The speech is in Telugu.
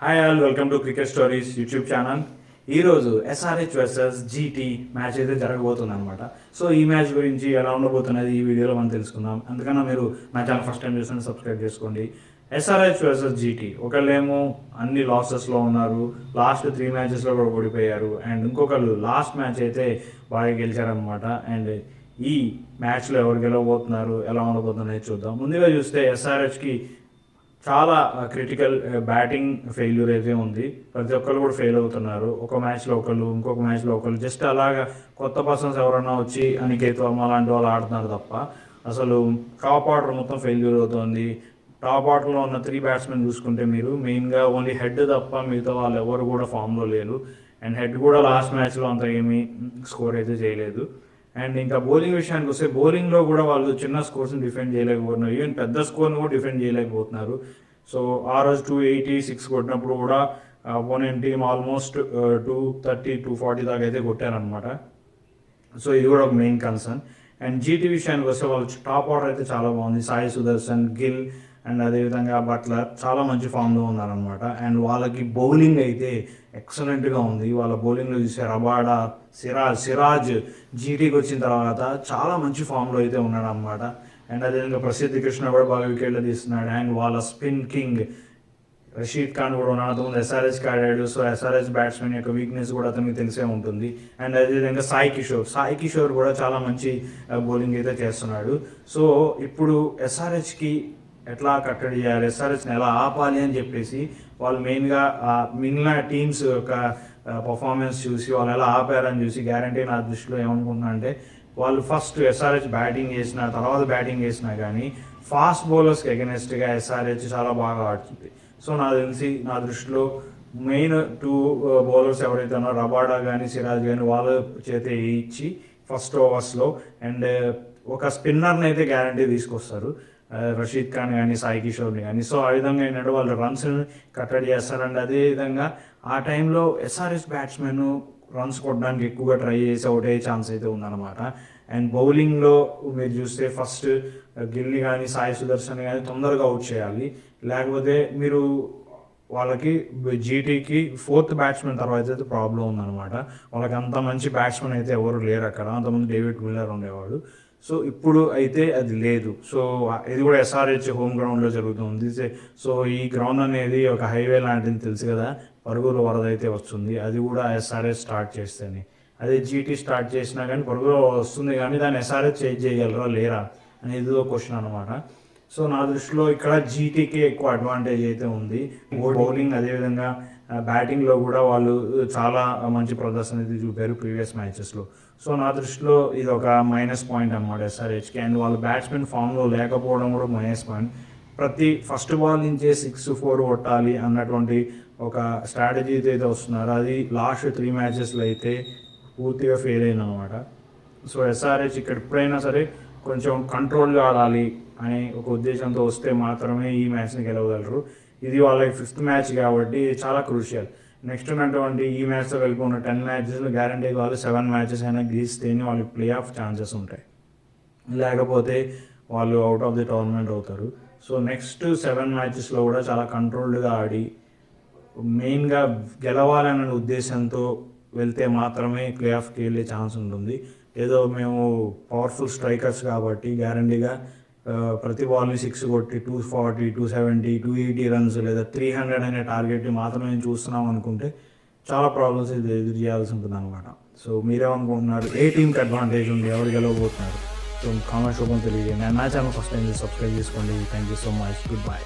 Hi all welcome to cricket stories YouTube channel ఈరోజు ఎస్ఆర్హెచ్ వర్సెస్ జీటీ మ్యాచ్ అయితే జరగబోతుంది అనమాట సో ఈ మ్యాచ్ గురించి ఎలా ఉండబోతున్నది ఈ వీడియోలో మనం తెలుసుకుందాం. అందుకన్నా మీరు నా ఛానల్ ఫస్ట్ టైం చూసిన సబ్స్క్రైబ్ చేసుకోండి. ఎస్ఆర్హెచ్ వర్సెస్ జీటీ ఒకళ్ళేమో అన్ని లాసెస్లో ఉన్నారు లాస్ట్ త్రీ మ్యాచెస్లో కూడా ఓడిపోయారు అండ్ ఇంకొకళ్ళు లాస్ట్ మ్యాచ్ అయితే బాగా గెలిచారనమాట అండ్ ఈ మ్యాచ్లో ఎవరు గెలవబోతున్నారు ఎలా ఉండబోతున్నది చూద్దాం. ముందుగా చూస్తే ఎస్ఆర్హెచ్కి చాలా క్రిటికల్ బ్యాటింగ్ ఫెయిల్యూర్ అయితే ఉంది. ప్రతి ఒక్కరు కూడా ఫెయిల్ అవుతున్నారు. ఒక మ్యాచ్లో ఒకళ్ళు ఇంకొక మ్యాచ్లో ఒకళ్ళు. జస్ట్ అలాగా కొత్త పర్సన్స్ ఎవరైనా వచ్చి అనికేత్ వర్మ లాంటి వాళ్ళు ఆడుతున్నారు తప్ప అసలు టాప్ ఆర్డర్ మొత్తం ఫెయిల్యూర్ అవుతుంది. టాప్ ఆర్డర్లో ఉన్న త్రీ బ్యాట్స్మెన్ చూసుకుంటే మీరు మెయిన్గా ఓన్లీ హెడ్ తప్ప మిగతా వాళ్ళు ఎవరు కూడా ఫామ్లో లేరు. అండ్ హెడ్ కూడా లాస్ట్ మ్యాచ్లో అంత ఏమీ స్కోర్ అయితే చేయలేదు. అండ్ ఇంకా బౌలింగ్ విషయానికి వస్తే బౌలింగ్లో కూడా వాళ్ళు చిన్న స్కోర్స్ని డిఫెండ్ చేయలేకపోతున్నారు. ఈవెన్ పెద్ద స్కోర్ని కూడా డిఫెండ్ చేయలేకపోతున్నారు. సో ఆ రోజు టూ ఎయిటీ సిక్స్ కొట్టినప్పుడు కూడా opponent team almost two thirty two forty దాకా అయితే కొట్టారనమాట సో ఇది కూడా ఒక మెయిన్ కన్సర్న్ అండ్ జీటీ విషయానికి వస్తే వాళ్ళు టాప్ ఆర్డర్ అయితే చాలా బాగుంది. సాయి సుదర్శన్ గిల్ అండ్ అదేవిధంగా బట్లర్ చాలా మంచి ఫామ్లో ఉన్నారనమాట అండ్ వాళ్ళకి బౌలింగ్ అయితే ఎక్సలెంట్గా ఉంది. వాళ్ళ బౌలింగ్లో చూసే రబాడా సిరాజ్ సిరాజ్ జీటీకి వచ్చిన తర్వాత చాలా మంచి ఫామ్లో అయితే ఉన్నాడు అనమాట అండ్ అదేవిధంగా ప్రసిద్ధి కృష్ణ కూడా బాగా వికెట్లు తీస్తున్నాడు. అండ్ వాళ్ళ స్పిన్ కింగ్ రషీద్ ఖాన్ కూడా ఉన్నాడు. అంతకుముందు ఎస్ఆర్ఎస్కి ఆడాడు. సో ఎస్ఆర్ఎస్ బ్యాట్స్మెన్ యొక్క వీక్నెస్ కూడా అతనికి తెలిసే ఉంటుంది. అండ్ అదేవిధంగా సాయి కిషోర్. సాయి కిషోర్ కూడా చాలా మంచి బౌలింగ్ అయితే చేస్తున్నాడు. సో ఇప్పుడు ఎస్ఆర్హెచ్కి ఎట్లా కట్టడి చేయాలి ఎస్ఆర్హెచ్ని ఎలా ఆపాలి అని చెప్పేసి వాళ్ళు మెయిన్గా మిగిలిన టీమ్స్ యొక్క పర్ఫార్మెన్స్ చూసి వాళ్ళు ఎలా ఆపారని చూసి గ్యారంటీ నా దృష్టిలో ఏమనుకుంటున్నా అంటే వాళ్ళు ఫస్ట్ ఎస్ఆర్హెచ్ బ్యాటింగ్ చేసిన తర్వాత బ్యాటింగ్ చేసినా కానీ ఫాస్ట్ బౌలర్స్కి ఎగనెస్ట్గా ఎస్ఆర్హెచ్ చాలా బాగా ఆడుతుంది. సో నాకు తెలిసి నా దృష్టిలో మెయిన్ టూ బౌలర్స్ ఎవరైతే ఉన్నారో రబాడా కానీ సిరాజ్ కానీ వాళ్ళ చేతే ఇచ్చి ఫస్ట్ ఓవర్స్లో అండ్ ఒక స్పిన్నర్ని అయితే గ్యారంటీ తీసుకొస్తారు. రషీద్ ఖాన్ కానీ సాయి కిషోర్ని కానీ సో ఆ విధంగా ఏంటంటే వాళ్ళు రన్స్ కట్టడి చేస్తారండి. అదే విధంగా ఆ టైంలో ఎస్ఆర్ఎస్ బ్యాట్స్మెన్ రన్స్ కొట్టడానికి ఎక్కువగా ట్రై చేసే ఒకటే ఛాన్స్ అయితే ఉందన్నమాట. అండ్ బౌలింగ్లో మీరు చూస్తే ఫస్ట్ గిల్ని కానీ సాయి సుదర్శన్ కానీ తొందరగా అవుట్ చేయాలి. లేకపోతే మీరు వాళ్ళకి జీటీకి ఫోర్త్ బ్యాట్స్మెన్ తర్వాత అయితే ప్రాబ్లం ఉందన్నమాట. వాళ్ళకి అంత మంచి బ్యాట్స్మెన్ అయితే ఎవరు లేరు అక్కడ. అంతమంది డేవిడ్ మిల్లర్ ఉండేవాడు. సో ఇప్పుడు అయితే అది లేదు. సో ఇది కూడా ఎస్ఆర్హెచ్ హోమ్ గ్రౌండ్లో జరుగుతుంది. సో ఈ గ్రౌండ్ అనేది ఒక హైవే లాంటిది తెలుసు కదా? పరుగుల వరద అయితే వస్తుంది. అది కూడా ఎస్ఆర్హెచ్ స్టార్ట్ చేస్తేనే. అదే జీటీ స్టార్ట్ చేసినా కానీ పరుగుల వస్తుంది కానీ దాన్ని ఎస్ఆర్హెచ్ చేంజ్ చేయగలరా లేరా అనేది క్వశ్చన్ అనమాట సో నా దృష్టిలో ఇక్కడ జీటీకి ఎక్కువ అడ్వాంటేజ్ అయితే ఉంది. బౌలింగ్ అదేవిధంగా బ్యాటింగ్లో కూడా వాళ్ళు చాలా మంచి ప్రదర్శన అయితే చూపారు ప్రీవియస్ మ్యాచెస్లో సో నా దృష్టిలో ఇది ఒక మైనస్ పాయింట్ అనమాట ఎస్ఆర్హెచ్కి అండ్ వాళ్ళ బ్యాట్స్మెన్ ఫామ్లో లేకపోవడం కూడా మైనస్ పాయింట్ ప్రతి ఫస్ట్ బాల్ నుంచే సిక్స్ ఫోర్ కొట్టాలి అన్నటువంటి ఒక స్ట్రాటజీ అయితే వస్తున్నారు అది లాస్ట్ త్రీ మ్యాచెస్లో అయితే పూర్తిగా ఫెయిల్ అయింది అనమాట సో ఎస్ఆర్హెచ్ ఇక్కడ ఎప్పుడైనా సరే కొంచెం కంట్రోల్గా ఆడాలి అనే ఒక ఉద్దేశంతో వస్తే మాత్రమే ఈ మ్యాచ్ని గెలవగలరు. ఇది వాళ్ళకి ఫిఫ్త్ మ్యాచ్ కాబట్టి చాలా క్రూషియల్ నెక్స్ట్ ఉన్నటువంటి ఈ మ్యాచ్తో వెళ్ళిపోయిన టెన్ మ్యాచెస్ గ్యారంటీ వాళ్ళు సెవెన్ మ్యాచెస్ అయినా గీస్తేనే వాళ్ళకి ప్లే ఆఫ్ ఛాన్సెస్ ఉంటాయి. లేకపోతే వాళ్ళు అవుట్ ఆఫ్ ది టోర్నమెంట్ అవుతారు. సో నెక్స్ట్ సెవెన్ మ్యాచెస్లో కూడా చాలా కంట్రోల్డ్గా ఆడి మెయిన్గా గెలవాలనే ఉద్దేశంతో వెళ్తే మాత్రమే ప్లే ఆఫ్కి వెళ్ళే ఛాన్స్ ఉంటుంది. ఏదో మేము పవర్ఫుల్ స్ట్రైకర్స్ కాబట్టి గ్యారంటీగా ప్రతి బాల్ని సిక్స్ కొట్టి two forty two seventy two eighty runs లేదా త్రీ హండ్రెడ్ అనే టార్గెట్ని మాత్రమే చూస్తున్నాం అనుకుంటే చాలా ప్రాబ్లమ్స్ ఇది ఎదురు చేయాల్సి ఉంటుంది అనమాట సో మీరేమనుకుంటున్నారు? ఏ టీంకి అడ్వాంటేజ్ ఉంది? ఎవరు గెలవబోతున్నారు? సో కామెంట్ రూపంలో తెలియజేయండి. నా ఛానల్ ఫస్ట్ టైం సబ్స్క్రైబ్ చేసుకోండి. Thank you so much good bye